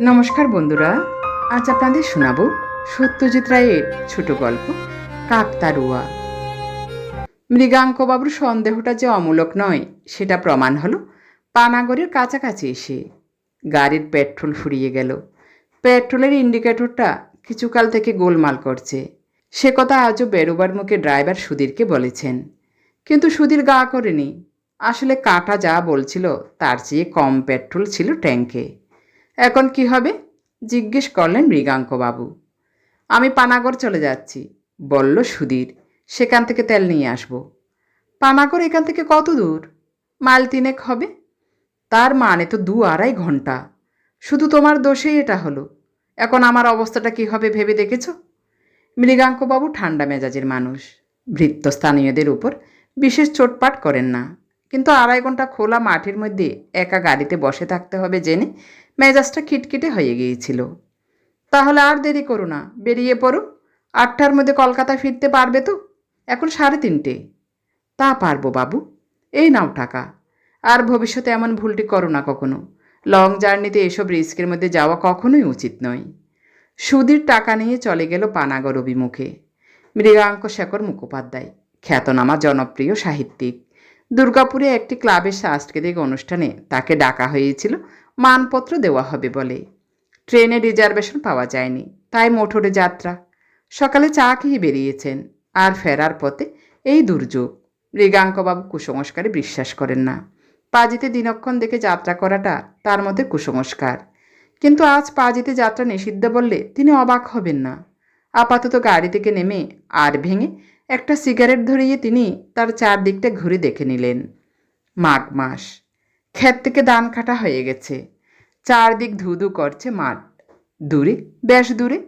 নমস্কার বন্ধুরা, আজ আপনাদের শোনাবো সত্যজিৎ রায়ের ছোট গল্প কাকতারুয়া মৃগাঙ্কবাবুর সন্দেহটা যে অমূলক নয়, সেটা প্রমাণ হলো পানাগড়ের কাছাকাছি এসে। গাড়ির পেট্রোল ফুরিয়ে গেল। পেট্রোলের ইন্ডিকেটরটা কিছুকাল থেকে গোলমাল করছে। সে কথা আজও বেরোবার মুখে ড্রাইভার সুধীরকে বলেছেন। কিন্তু সুধীর গা করেনি। আসলে কাটা যা বলছিল, তার চেয়ে কম পেট্রোল ছিল ট্যাঙ্কে এখন কি হবে? জিজ্ঞেস করলেন মৃগাঙ্কবাবু। আমি পানাগড় চলে যাচ্ছি, বলল সুধীর। সেখান থেকে তেল নিয়ে আসব। পানাগড় এখান থেকে কত দূর? মাইল তিনেক হবে। তার মানে তো দু আড়াই ঘণ্টা। শুধু তোমার দোষেই এটা হলো। এখন আমার অবস্থাটা কি হবে ভেবে দেখেছ? মৃগাঙ্কবাবু ঠান্ডা মেজাজের মানুষ। ভৃত্যস্থানীয়দের উপর বিশেষ চোটপাট করেন না। কিন্তু আড়াই ঘণ্টা খোলা মাঠের মধ্যে একা গাড়িতে বসে থাকতে হবে জেনে মেজাজটা খিটখিটে হয়ে গিয়েছিল। তাহলে আর দেরি করো না, বেরিয়ে পড়ো। আটটার মধ্যে কলকাতা ফিরতে পারবে তো? এখন সাড়ে তিনটে। তা পারব বাবু। এই নাও টাকা। আর ভবিষ্যতে এমন ভুলটি করো না কখনো। লং জার্নিতে এসব রিস্কের মধ্যে যাওয়া কখনোই উচিত নয়। সুদীর টাকা নিয়ে চলে গেল পানাগর অভিমুখে। মৃগাঙ্ক শেখর মুখোপাধ্যায়, খ্যাতনামা জনপ্রিয় সাহিত্যিক। দুর্গাপুরে একটি ক্লাবের সাংস্কৃতিক অনুষ্ঠানে তাকে ডাকা হয়েছিল মানপত্র দেওয়া হবে বলে। ট্রেনে রিজার্ভেশন পাওয়া যায়নি, তাই মোটরে যাত্রা। সকালে চা খেয়ে বেরিয়েছেন, আর ফেরার পথে এই দুর্যোগ। মৃগাঙ্কবাবু কুসংস্কারে বিশ্বাস করেন না। পাজিতে দিনক্ষণ দেখে যাত্রা করাটা তার মধ্যে কুসংস্কার। কিন্তু আজ পাজিতে যাত্রা নিষিদ্ধ বললে তিনি অবাক হবেন না। আপাতত গাড়ি থেকে নেমে আর ভেঙে একটা সিগারেট ধরিয়ে তিনি তার চারদিকটা ঘুরে দেখে নিলেন। মাঘ মাস। ক্ষেত থেকে ধান কাটা হয়ে গেছে। চারদিক ধুধু করছে মাঠ। দূরে, বেশ দূরে,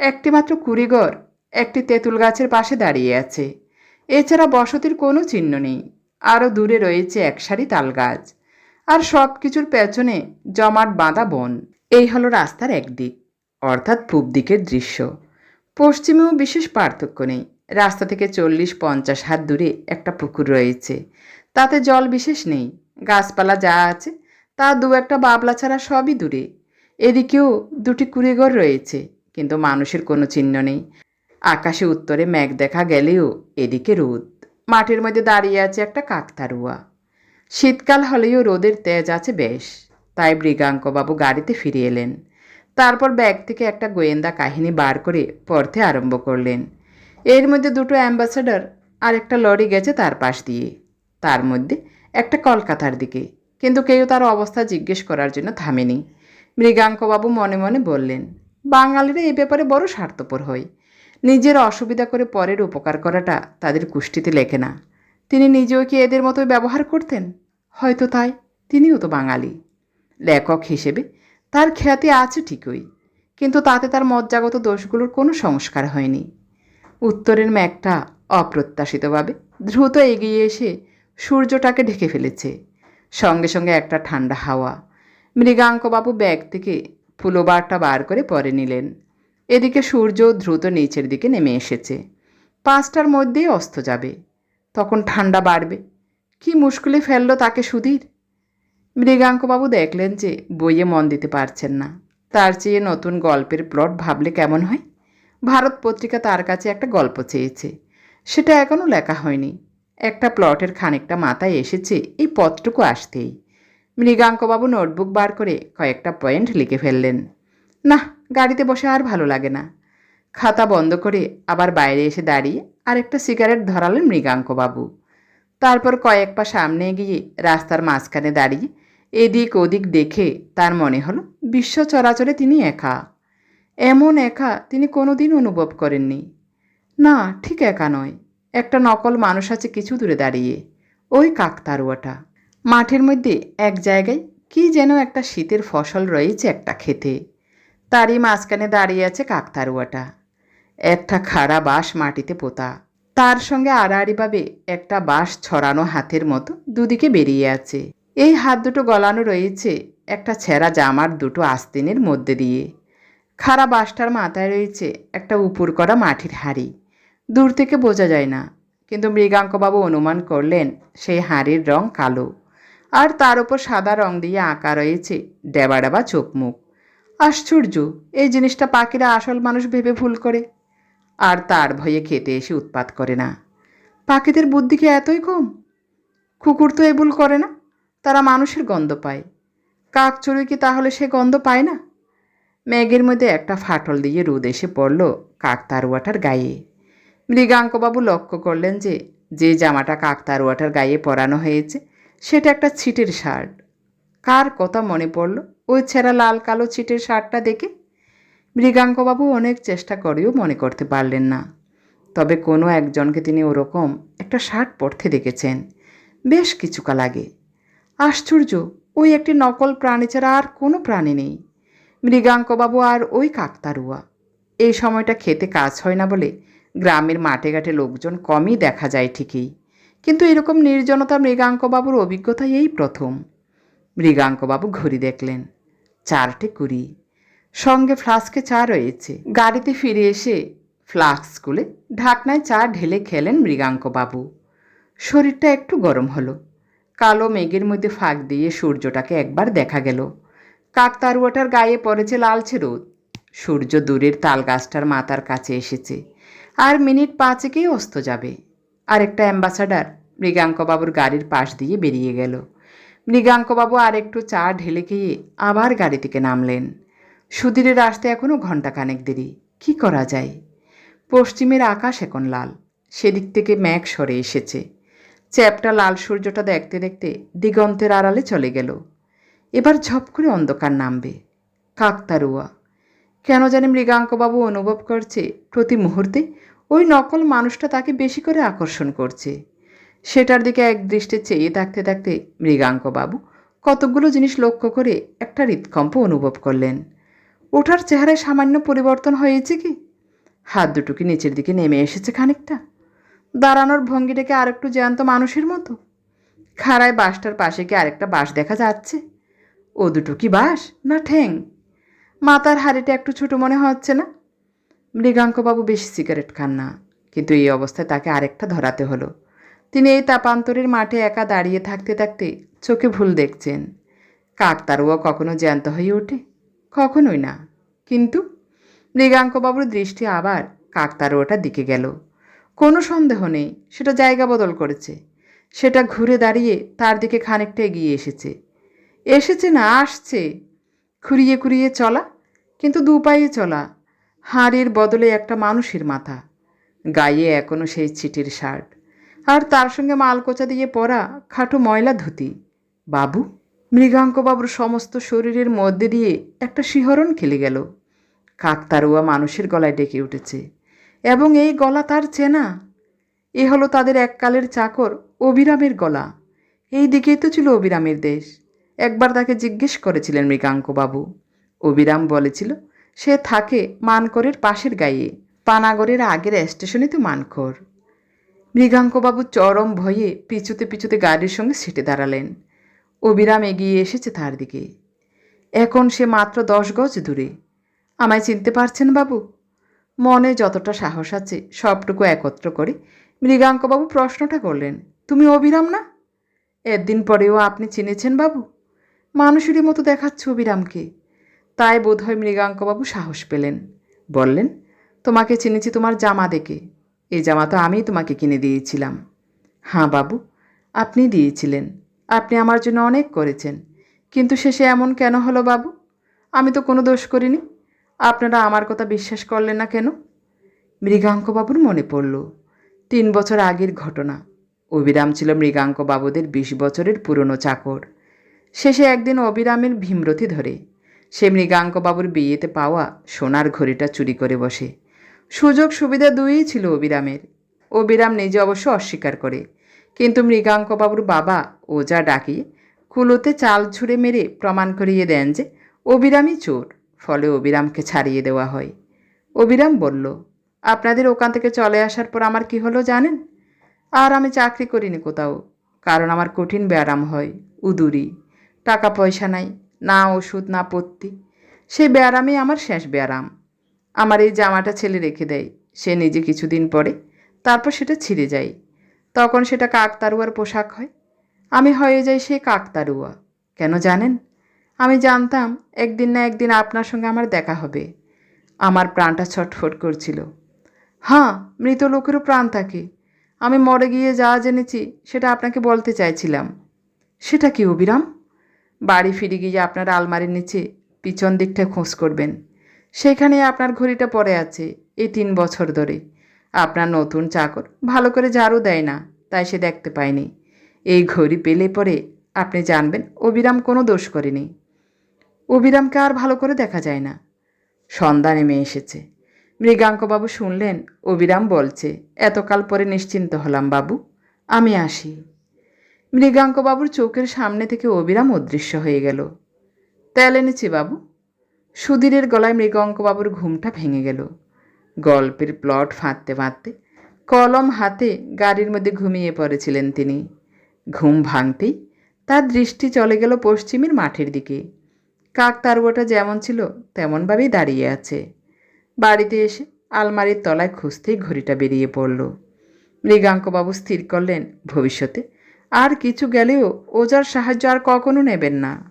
একটি মাত্র কুড়িঘর, একটি তেঁতুল গাছের পাশে দাঁড়িয়ে আছে। এছাড়া বসতির কোনো চিহ্ন নেই। আরও দূরে রয়েছে এক সারি তাল গাছ। আর সব কিছুর পেছনে জমাট বাঁধা বন। এই হলো রাস্তার একদিক, অর্থাৎ পূব দিকের দৃশ্য। পশ্চিমেও বিশেষ পার্থক্য নেই। রাস্তা থেকে চল্লিশ পঞ্চাশ হাত দূরে একটা পুকুর রয়েছে। তাতে জল বিশেষ নেই। গাছপালা যা আছে, তা দু একটা বাবলা ছাড়া সবই দূরে। এদিকেও দুটি কুড়িঘর রয়েছে, কিন্তু মানুষের কোনো চিহ্ন নেই। আকাশে উত্তরে মেঘ দেখা গেলেও এদিকে রোদ। মাঠের মধ্যে দাঁড়িয়ে আছে একটা কাকতারুয়া শীতকাল হলেও রোদের তেজ আছে বেশ। তাই মৃগাঙ্কবাবু গাড়িতে ফিরে এলেন। তারপর ব্যাগ থেকে একটা গোয়েন্দা কাহিনী বার করে পড়তে আরম্ভ করলেন। এর মধ্যে দুটো অ্যাম্বাসাডার আর একটা লরি গেছে তার পাশ দিয়ে। তার মধ্যে একটা কলকাতার দিকে। কিন্তু কেউ তার অবস্থা জিজ্ঞেস করার জন্য থামেনি। মৃগাঙ্কবাবু মনে মনে বললেন, বাঙালিরা এই ব্যাপারে বড় স্বার্থপর হয়। নিজের অসুবিধা করে পরের উপকার করাটা তাদের কুষ্টিতে লেখে না। তিনি নিজেও কি এদের মতোই ব্যবহার করতেন? হয়তো তাই, তিনিও তো বাঙালি। লেখক হিসেবে তার খ্যাতি আছে ঠিকই, কিন্তু তাতে তার মজ্জাগত দোষগুলোর কোনো সংস্কার হয়নি। উত্তরের ম্যাকটা অপ্রত্যাশিতভাবে দ্রুত এগিয়ে এসে সূর্যটাকে ঢেকে ফেলেছে। সঙ্গে সঙ্গে একটা ঠান্ডা হাওয়া। মৃগাঙ্কবাবু ব্যাগ থেকে ফুলোবারটা বার করে পরে নিলেন। এদিকে সূর্য দ্রুত নিচের দিকে নেমে এসেছে। পাঁচটার মধ্যেই অস্ত যাবে। তখন ঠান্ডা বাড়বে। কি মুশকিলে ফেলল তাকে সুধীর? মৃগাঙ্কবাবু দেখলেন যে বইয়ে মন দিতে পারছেন না। তার চেয়ে নতুন গল্পের প্লট ভাবলে কেমন হয়? ভারত পত্রিকা তার কাছে একটা গল্প চেয়েছে। সেটা এখনও লেখা হয়নি। একটা প্লটের খানিকটা মাথায় এসেছে, এই পথটুকু আসতেই। মৃগাঙ্কবাবু নোটবুক বার করে কয়েকটা পয়েন্ট লিখে ফেললেন। না গাড়িতে বসে আর ভালো লাগে না। খাতা বন্ধ করে আবার বাইরে এসে দাঁড়িয়ে আরেকটা সিগারেট ধরালেন মৃগাঙ্কবাবু। তারপর কয়েক পা সামনে গিয়ে রাস্তার মাঝখানে দাঁড়িয়ে এদিক ওদিক দেখে তার মনে হলো বিশ্ব চরাচরে তিনি একা। এমন একা তিনি কোনোদিন অনুভব করেননি। না, ঠিক একা নয়। একটা নকল মানুষ আছে কিছু দূরে দাঁড়িয়ে। ওই কাকতারুয়াটা মাঠের মধ্যে এক জায়গায় কি যেন একটা শীতের ফসল রয়েছে একটা খেতে তারই মাঝখানে দাঁড়িয়ে আছে কাকতারুয়াটা একটা খাড়া বাঁশ মাটিতে পোতা। তার সঙ্গে আড়াআড়িভাবে একটা বাঁশ ছড়ানো হাতের মতো দুদিকে বেরিয়ে আছে। এই হাত দুটো গলানো রয়েছে একটা ছেঁড়া জামার দুটো আস্তিনের মধ্যে দিয়ে। খাড়া বাঁশটার মাথায় রয়েছে একটা উপুর করা মাটির হাঁড়ি। দূর থেকে বোঝা যায় না। কিন্তু মৃগাঙ্কবাবু অনুমান করলেন সেই হাঁড়ির রং কালো। আর তার ওপর সাদা রং দিয়ে আঁকা রয়েছে ডেবা ডেবা চোখ মুখ আশ্চর্য, এই জিনিসটা পাখিরা আসল মানুষ ভেবে ভুল করে। আর তার ভয়ে খেতে এসে উৎপাত করে না। পাখিদের বুদ্ধি কি এতই কম? কুকুর তো এ ভুল করে না, তারা মানুষের গন্ধ পায়। কাক চড়ুই কি তাহলে সে গন্ধ পায় না? মেঘের মধ্যে একটা ফাটল দিয়ে রোদ এসে পড়ল কাক কাকতারুয়াটার গায়ে। মৃগাঙ্কবাবু লক্ষ্য করলেন যে যে জামাটা কাকতারুয়াটার গায়ে পরানো হয়েছে, সেটা একটা ছিটের শার্ট। কার কথা মনে পড়ল ওই ছেঁড়া লাল কালো ছিটের শার্টটা দেখে? মৃগাঙ্কবাবু অনেক চেষ্টা করেও মনে করতে পারলেন না। তবে কোনো একজনকে তিনি ওরকম একটা শার্ট পরতে দেখেছেন। বেশ কিছুকাল আগে। আশ্চর্য, ওই একটি নকল প্রাণী ছাড়া আর কোনো প্রাণী নেই। মৃগাঙ্কবাবু আর ওই কাকতারুয়া। এই সময়টা খেতে কাজ হয় না বলে গ্রামের মাঠে ঘাটে লোকজন কমই দেখা যায় ঠিকই। কিন্তু এরকম নির্জনতা মৃগাঙ্কবাবুর অভিজ্ঞতা এই প্রথম। মৃগাঙ্কবাবু ঘড়ি দেখলেন চারটে কুড়ি। সঙ্গে ফ্লাস্কে চা রয়েছে। গাড়িতে ফিরে এসে ফ্লাস্ক খুলে ঢাকনায় চা ঢেলে খেলেন মৃগাঙ্কবাবু। শরীরটা একটু গরম হলো। কালো মেঘের মধ্যে ফাঁক দিয়ে সূর্যটাকে একবার দেখা গেল। কাকতারুয়াটার গায়ে পড়েছে লালচে রোদ। সূর্য দূরের তালগাছটার মাথার কাছে এসেছে। আর মিনিট পাঁচেকেই অস্ত যাবে। আর একটা অ্যাম্বাসাডার মৃগাঙ্কবাবুর গাড়ির পাশ দিয়ে বেরিয়ে গেল। মৃগাঙ্কবাবু আর একটু চা ঢেলে খেয়ে আবার গাড়ি থেকে নামলেন। সুধীরের আসতে এখনও ঘণ্টাখানেক দেরি, কি করা যায়? পশ্চিমের আকাশ এখন লাল, সেদিক থেকে মেঘ সরে এসেছে। চ্যাপটা লাল সূর্যটা দেখতে দেখতে দিগন্তের আড়ালে চলে গেল। এবার ঝপ করে অন্ধকার নামবে। কাকতারুয়া কেন জানি মৃগাঙ্কবাবু অনুভব করছে প্রতি মুহূর্তে ওই নকল মানুষটা তাকে বেশি করে আকর্ষণ করছে। সেটার দিকে এক দৃষ্টে চেয়ে থাকতে থাকতে মৃগাঙ্কবাবু কতকগুলো জিনিস লক্ষ্য করে একটা হৃৎকম্প অনুভব করলেন। ওঠার চেহারায় সামান্য পরিবর্তন হয়েছে কি? হাত দুটো কি নিচের দিকে নেমে এসেছে খানিকটা? দাঁড়ানোর ভঙ্গিটাকে আরেকটু জ্যান্ত মানুষের মতো? খাড়ায় বাসটার পাশে কি আরেকটা বাস দেখা যাচ্ছে? ও দুটো কি বাস না ঠ্যাং? মাথার হাড়িটা একটু ছোট মনে হচ্ছে না। মৃগাঙ্কবাবু বেশি সিগারেট খান না, কিন্তু এই অবস্থায় তাকে আরেকটা ধরাতে হলো। তিনি এই তাপান্তরের মাঠে একা দাঁড়িয়ে থাকতে থাকতে চোখে ভুল দেখছেন। কাকতারুয়া কখনো জ্যান্ত হয়ে ওঠে? কখনোই না। কিন্তু মৃগাঙ্কবাবুর দৃষ্টি আবার কাকতারুয়াটার দিকে গেল। কোনো সন্দেহ নেই, সেটা জায়গা বদল করেছে। সেটা ঘুরে দাঁড়িয়ে তার দিকে খানিকটা এগিয়ে এসেছে। এসেছে না, আসছে। খুঁড়িয়ে খুঁড়িয়ে চলা, কিন্তু দু পায়ে চলা, হাড়ের বদলে একটা মানুষের মাথা। গায়ে এখনও সেই চিটির শার্ট। আর তার সঙ্গে মালকোচা দিয়ে পরা খাটো ময়লা ধুতি। বাবু, মৃগাঙ্কবাবুর সমস্ত শরীরের মধ্যে দিয়ে একটা শিহরণ খেলে গেল। কাকতারুয়া মানুষের গলায় ডেকে উঠেছে। এবং এই গলা তার চেনা। এ হলো তাদের এককালের চাকর অবিরামের গলা। এই দিকেই তো ছিল অবিরামের দেশ। একবার তাকে জিজ্ঞেস করেছিলেন মৃগাঙ্কবাবু। অবিরাম বলেছিল, সে থাকে মানকরের পাশের গায়ে, পানাগরের আগের স্টেশনে তো মানকর। মৃগাঙ্কবাবু চরম ভয়ে পিছুতে পিছুতে গাড়ির সঙ্গে সিটে দাঁড়ালেন। অবিরাম এগিয়ে এসেছে তার দিকে। এখন সে মাত্র দশ গজ দূরে। আমায় চিনতে পারছেন বাবু? মনে যতটা সাহস আছে সবটুকু একত্র করে মৃগাঙ্কবাবু প্রশ্নটা করলেন, তুমি অবিরাম না? একদিন পরেও আপনি চিনেছেন বাবু? মানুষেরই মতো দেখাচ্ছে অবিরামকে। তাই বোধহয় মৃগাঙ্কবাবু সাহস পেলেন। বললেন, তোমাকে চিনেছি তোমার জামা দেখে। এ জামা তো আমিই তোমাকে কিনে দিয়েছিলাম। হ্যাঁ বাবু, আপনি দিয়েছিলেন। আপনি আমার জন্য অনেক করেছেন। কিন্তু শেষে এমন কেন হলো বাবু? আমি তো কোনো দোষ করিনি। আপনারা আমার কথা বিশ্বাস করলেন না কেন? মৃগাঙ্কবাবুর মনে পড়ল, তিন বছর আগের ঘটনা। অবিরাম ছিল মৃগাঙ্কবাবুদের বিশ বছরের পুরনো চাকর। শেষে একদিন অবিরামের ভীমরথি ধরে। সে মৃগাঙ্কবাবুর বিয়েতে পাওয়া সোনার ঘড়িটা চুরি করে বসে। সুযোগ সুবিধা দুইই ছিল অবিরামের। অবিরাম নিজে অবশ্য অস্বীকার করে। কিন্তু মৃগাঙ্কবাবুর বাবা ওজা ডাকিয়ে কুলোতে চাল ছুঁড়ে মেরে প্রমাণ করিয়ে দেন যে অবিরামই চোর, ফলে অবিরামকে ছাড়িয়ে দেওয়া হয়। অবিরাম বলল, আপনাদের ওখান থেকে চলে আসার পর আমার কি হলো জানেন? আর আমি চাকরি করিনি কোথাও, কারণ আমার কঠিন ব্যায়াম হয়, উদুরি। টাকা পয়সা নাই, না ওষুধ, না পত্তি। সেই ব্যায়ামই আমার শেষ ব্যায়াম আমার এই জামাটা ছেলে রেখে দেয়, সে নিজে কিছুদিন পরে তারপর সেটা ছিঁড়ে যায়। তখন সেটা কাকতারুয়ার পোশাক হয়। আমি হয়ে যাই সে কাকতারুয়া। কেন জানেন? আমি জানতাম একদিন না একদিন আপনার সঙ্গে আমার দেখা হবে। আমার প্রাণটা ছটফট করছিল। হ্যাঁ মৃত লোকেরও প্রাণ থাকে। আমি মরে গিয়ে যা জেনেছি সেটা আপনাকে বলতে চাইছিলাম। সেটা কি অবিরাম? বাড়ি ফিরে গিয়ে আপনার আলমারির নিচে পিছন দিকটা খোঁজ করবেন। সেখানে আপনার ঘড়িটা পড়ে আছে এই তিন বছর ধরে। আপনার নতুন চাকর ভালো করে ঝাড়ু দেয় না, তাই সে দেখতে পায়নি। এই ঘড়ি পেলে পরে আপনি জানবেন অবিরাম কোনো দোষ করেনি। অবিরামকে আর ভালো করে দেখা যায় না। সন্ধ্যা নেমে এসেছে। মৃগাঙ্কবাবু শুনলেন অবিরাম বলছে, এতকাল পরে নিশ্চিন্ত হলাম বাবু। আমি আসি। মৃগাঙ্কবাবুর চোখের সামনে থেকে অবিরাম অদৃশ্য হয়ে গেল। তেল এনেছি বাবু। সুধীরের গলায় মৃগাঙ্কবাবুর ঘুমটা ভেঙে গেল। গল্পের প্লট ফাঁদতে ফাঁদতে কলম হাতে গাড়ির মধ্যে ঘুমিয়ে পড়েছিলেন তিনি। ঘুম ভাঙতেই তার দৃষ্টি চলে গেল পশ্চিমের মাঠের দিকে। কাক তারুয়াটা যেমন ছিল, তেমনভাবেই দাঁড়িয়ে আছে। বাড়িতে এসে আলমারির তলায় খুঁজতেই ঘড়িটা বেরিয়ে পড়ল। মৃগাঙ্কবাবু স্থির করলেন, ভবিষ্যতে আর কিছু গেলেও ওজার সাহায্য আর কখনো নেবেন না।